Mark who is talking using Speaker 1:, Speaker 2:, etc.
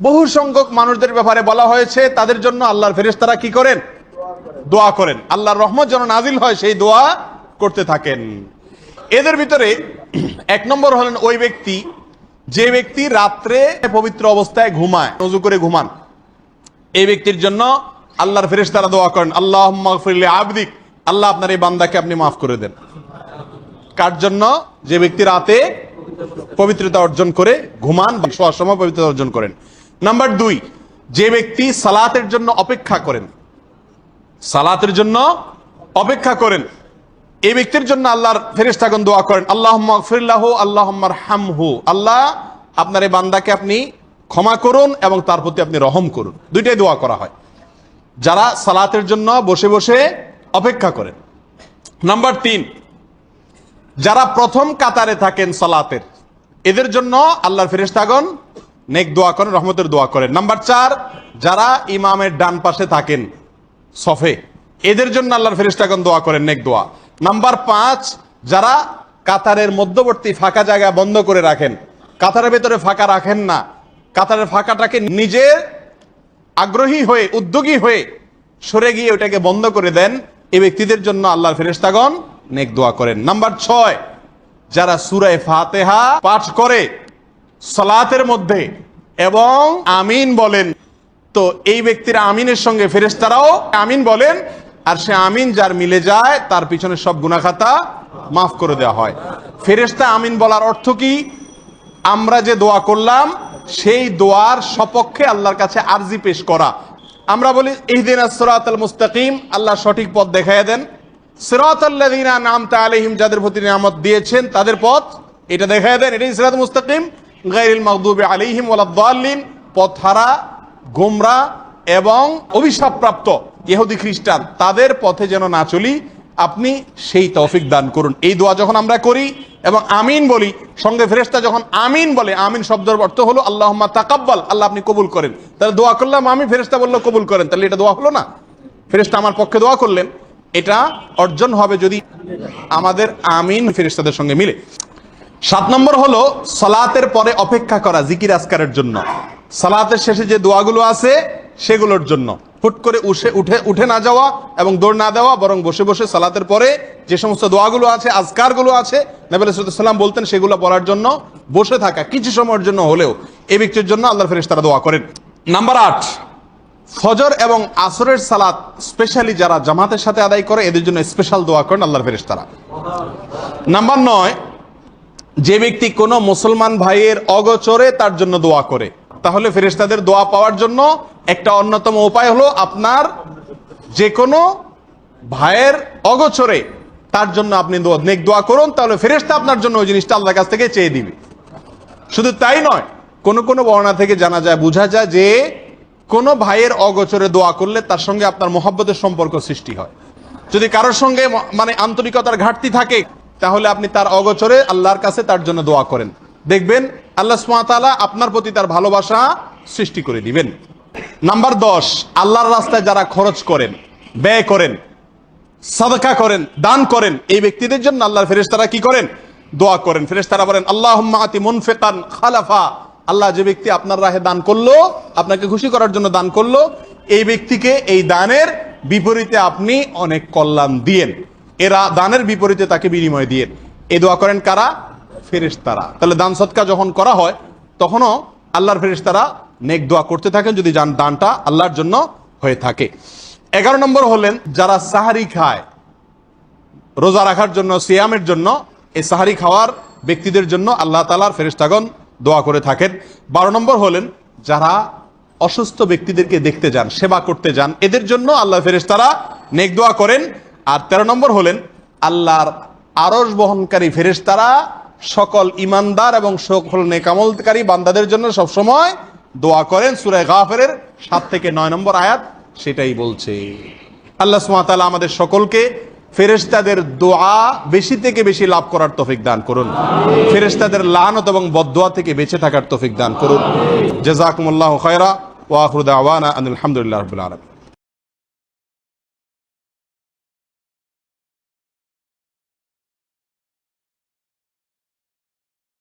Speaker 1: বহু সংখ্যক মানুষদের ব্যাপারে বলা হয়েছে, তাদের জন্য আল্লাহর ফেরেশতারা কি করেন? দোয়া করেন। আল্লাহর রহমত যেন নাজিল হয়, সেই দোয়া করতে থাকেন। এদের ভিতরে এক নম্বর হলেন ওই ব্যক্তি, যে ব্যক্তি রাত্রে পবিত্র অবস্থায় ঘুমায় নজু করে ঘুমান। এই ব্যক্তির জন্য আল্লাহর ফেরেশতারা দোয়া করেন আল্লাহ আবদিক। আল্লাহ আপনার এই বান্দাকে আপনি মাফ করে দেন। কার জন্য? যে ব্যক্তি রাতে পবিত্রতা অর্জন করে ঘুমান সময় পবিত্রতা অর্জন করেন। নাম্বার দুই, যে ব্যক্তি সালাতের জন্য অপেক্ষা করেন, সালাতের জন্য অপেক্ষা করেন, এই ব্যক্তির জন্য আল্লাহর ফেরেশতাগণ দোয়া করেন আল্লাহ মাগফিরলাহু আল্লাহ হামহু আল্লাহ, আপনার এই বান্দাকে আপনি ক্ষমা করুন এবং তার প্রতি আপনি রহম করুন। দুইটাই দোয়া করা হয়। যারা সালাতের জন্য বসে বসে অপেক্ষা করেন। নাম্বার তিন, যারা প্রথম কাতারে থাকেন সালাতের, এদের জন্য আল্লাহর ফেরেশতাগণ নেক দোয়া করেন, রহমতের দোয়া করেন। নাম্বার চার, যারা ইমামের ডান পাশে থাকেন সফে, এদের জন্য আল্লাহর ফেরেশতাগণ দোয়া করেন, নেক দোয়া। নাম্বার পাঁচ, যারা কাতারের মধ্যবর্তী ফাঁকা জায়গা বন্ধ করে রাখেন, কাতারের ভেতরে ফাঁকা রাখেন না, কাতারের ফাঁকাটাকে নিজে আগ্রহী হয়ে, উদ্যোগী হয়ে সরে গিয়ে ওটাকে বন্ধ করে দেন এই ব্যক্তিদের জন্য আল্লাহর ফেরেশতাগণ নেক দোয়া করেন। নাম্বার ছয়, যারা সুরায় ফাতেহা পাঠ করে সালাতের মধ্যে এবং আমিন বলেন। তো এই ব্যক্তির আমিনের সঙ্গে ফেরেশতারাও আমিন বলেন, আর সে আমিন যার মিলে যায়, তার পিছনে সব গুনাখাতা মাফ করে দেওয়া হয়। ফেরেশতা আমিন বলার অর্থ কি? আমরা যে দোয়া করলাম, সেই দোয়ার সপক্ষে আল্লাহর কাছে আরজি পেশ করা। আমরা বলি, ইহদিন সিরাত আল মুস্তাকিম আল্লাহ সঠিক পথ দেখাইয়া দেন। সিরাত আল্লাযিনা নামতা আলাইহিম, যাদের প্রতি নিয়ামত দিয়েছেন, তাদের পথ এটা দেখাইয়া দেন। এটাই সিরাত মুস্তাকিম। গায়রিল মাগদুবি আলাইহিম ওয়ালাদ-দাল্লিন পথহারা, গোমরা এবং অভিশাপপ্রাপ্ত ইহুদি খ্রিস্টান, তাদের পথে যেন না চলি, আপনি সেই তৌফিক দান করুন। এই দোয়া যখন আমরা করি এবং আমিন বলি, সঙ্গে ফেরেশতা যখন আমিন বলে, আমিন শব্দের অর্থ হলো আল্লাহ তাকাব্বাল, আল্লাহ আপনি কবুল করেন। তাহলে দোয়া করলাম, আমি ফেরেশতা বলল কবুল করেন, তাহলে এটা দোয়া হলো না? ফেরেশতা আমার পক্ষে দোয়া করলেন, এটা অর্জন হবে যদি আমাদের আমিন ফেরেশতাদের সঙ্গে মিলে। সাত নম্বর হলো সালাতের পরে অপেক্ষা করা, জিকির আসকারের জন্য। সালাতের শেষে যে দোয়াগুলো আছে, সেগুলোর জন্য। হুট করে উঠে উঠে উঠে না যাওয়া এবং দৌড় না দেওয়া, বরং বসে বসে সালাতের পরে যে সমস্ত দোয়াগুলো আছে, আজকারগুলো আছে, নবী সাল্লাম বলতেন সেগুলো পড়ার জন্য, বসে থাকা, কিছু সময়ের জন্য হলেও এই ব্যক্তির জন্য আল্লাহ ফেরেশ তারা দোয়া করেন। নাম্বার আট, ফজর এবং আসরের সালাত স্পেশালি যারা জামাতের সাথে আদায় করে, এদের জন্য স্পেশাল দোয়া করেন আল্লাহর ফেরেশতারা। নাম্বার নয় যে ব্যক্তি কোনো মুসলমান ভাইয়ের অগোচরে তার জন্য দোয়া করে, তাহলে ফেরেশতাদের দোয়া পাওয়ার জন্য একটা অন্যতম উপায় হলো আপনার যে কোনো ভাইয়ের অগোচরে তার জন্য আপনি নেক দোয়া করুন, তাহলে ফেরেশতা আপনার জন্য ওই জিনিসটা আল্লাহর কাছ থেকে চেয়ে দিবে। শুধু তাই নয়, কোন কোন বর্ণনা থেকে জানা যায়, বোঝা যায় যে কোনো ভাইয়ের অগোচরে দোয়া করলে তার সঙ্গে আপনার মহব্বতের সম্পর্ক সৃষ্টি হয়। যদি কারোর সঙ্গে মানে আন্তরিকতার ঘাটতি থাকে তাহলে আপনি তার অগোচরে আল্লাহর কাছে তার জন্য দোয়া করেন। দেখবেন আল্লাহ সুমাতালা আপনার প্রতি তার ভালোবাসা সৃষ্টি করে দিবেন। নাম্বার দশ, আল্লাহর রাস্তায় যারা খরচ করেন, ব্যয় করেন, সাদকা করেন, দান করেন, এই ব্যক্তিদের জন্য আল্লাহর ফেরেশতারা কি করেন? দোয়া করেন। ফেরেশতারা বলেন, আল্লাহুম্মা আতি মুনফিকান খালাফা। আল্লাহ যে ব্যক্তি আপনার রাহে দান করল, আপনাকে খুশি করার জন্য দান করল, এই ব্যক্তিকে এই দানের বিপরীতে আপনি অনেক কল্যাণ দিয়েন। এরা দানের বিপরীতে তাকে বিনিময় দিয়ে এ দোয়া করেন কারা? ফেরেশতারা। তাহলে দান সৎকা যখন করা হয়, তখনও আল্লাহর ফেরেশতারা নেক দোয়া করতে থাকেন যদি যান দানটা আল্লাহর জন্য হয়ে থাকে। এগারো নম্বর হলেন, যারা সাহারি খায়, রোজা রাখার জন্য, সিয়ামের জন্য, এই সাহারি খাওয়ার ব্যক্তিদের জন্য আল্লাহ তালার ফেরেশতাগণ দোয়া করে থাকেন। বারো নম্বর হলেন, যারা অসুস্থ ব্যক্তিদেরকে দেখতে যান, সেবা করতে যান, এদের জন্য আল্লাহ ফেরেশতারা নেক দোয়া করেন। আর তেরো নম্বর হলেন, আল্লাহর আরস বহনকারী ফেরেশতারা সকল ইমানদার এবং সকল নেকামলকারী বান্দাদের জন্য সবসময় দোয়া করেন। সুরায় গাফেরের সাত থেকে নয় নম্বর আয়াত সেটাই বলছে। আল্লাহ সুমাতালা আমাদের সকলকে ফেরেশতাদের দোয়া বেশি থেকে বেশি লাভ করার তফিক দান করুন। ফেরেশতাদের লানত এবং বদোয়া থেকে বেঁচে থাকার তফিক দান করুন। জাজাকুমুল্লাহ খয়রা ওয়াখরুদ আওয়ানা আলহামদুলিল্লাহ রবিল আলম